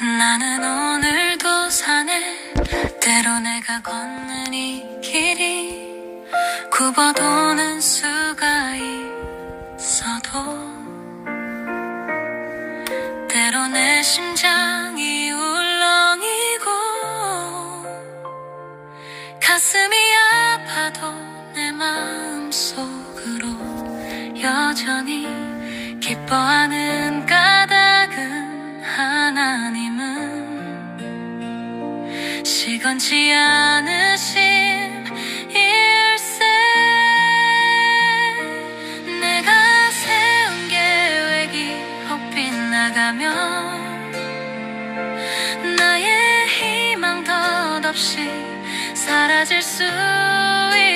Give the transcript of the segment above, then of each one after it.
나는 오늘도 사네 때로 내가 걷는 이 길이 굽어도는 수가 있어도 때로 내 심장이 울렁이고 가슴이 아파도 내 마음속으로 여전히 기뻐하는 까 시건치 않으신 일세. 내가 세운 계획이 혹 빗나가면 나의 희망 덧없이 사라질 수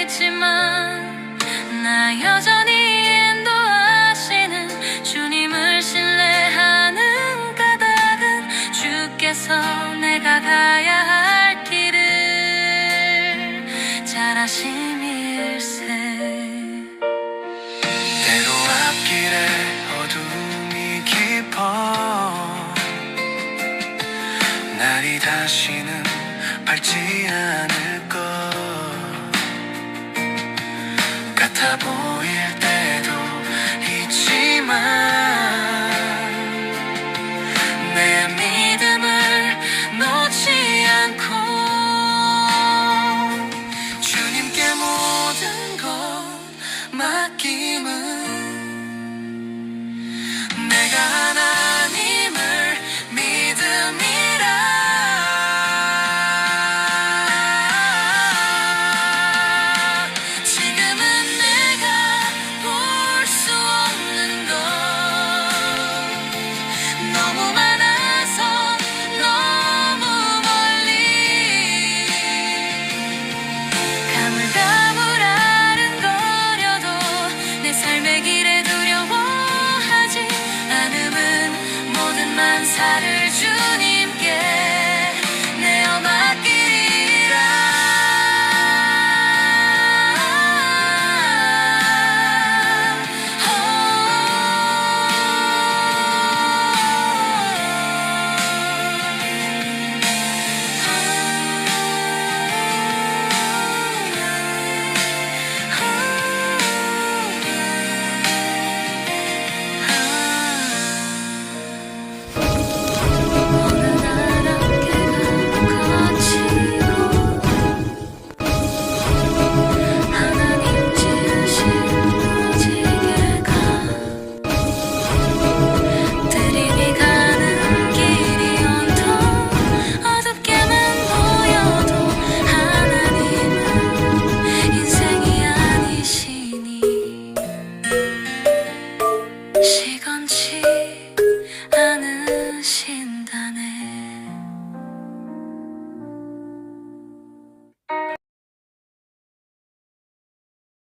있지만 나 여전히 인도하시는 주님을 신뢰하는 까닭은 주께서 내가 가야 할 나심일세. 때로 앞길에 어둠이 깊어 날이 다시는 밝지 않을 것 같아 보여